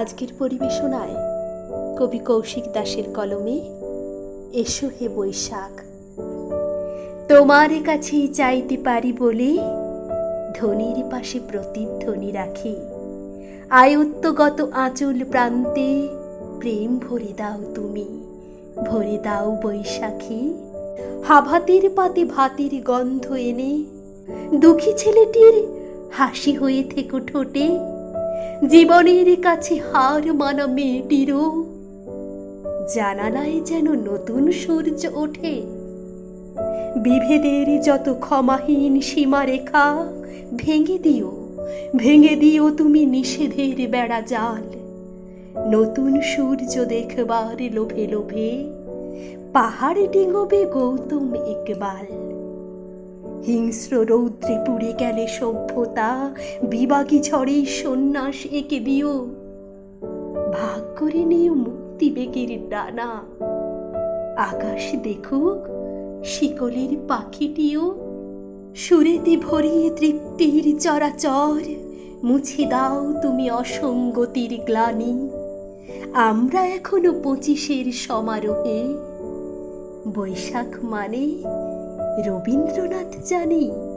আজকের পরিবেশনায় কবি কৌশিক দাসের কলমে, এসো হে বৈশাখ, তোমার কাছেই চাইতে পারি বলে ধনির পাশে প্রতিধ্বনি রাখি। আয়ত্তগত আঁচল প্রান্তে প্রেম ভরে দাও তুমি, ভরে দাও বৈশাখী। হাভাতির পাতে ভাতের গন্ধ এনে দুঃখী ছেলেটির হাসি হয়ে থেকো ঠোঁটে জীবনের কাছে হার মানা মেয়েটিরও। জানালায় যেন নতুন সূর্য ওঠে। বিভেদের যত ক্ষমাহীন সীমারেখা, ভেঙে দিও ভেঙে দিও তুমি নিষেধের বেড়া জাল। নতুন সূর্য দেখবার লোভে লোভে পাহাড় ডিঙোবে গৌতম একবাল হিংস্র রৌদ্রে পুড়ে গেলে সভ্যতা, বিবাগী ঝড়ে সন্ন্যাস এঁকে দিও। ভাগ করে নিও মুক্তি বেগের ডানা। আকাশ দেখুক, শিকলের পাখিটিও। সুরেতে ভরিয়ে তৃপ্তির চরাচর, মুছে দাও তুমি অসঙ্গতির গ্লানি। আমরা এখনও পঁচিশের সমারোহে। বৈশাখ মানে রবীন্দ্রনাথ জানি।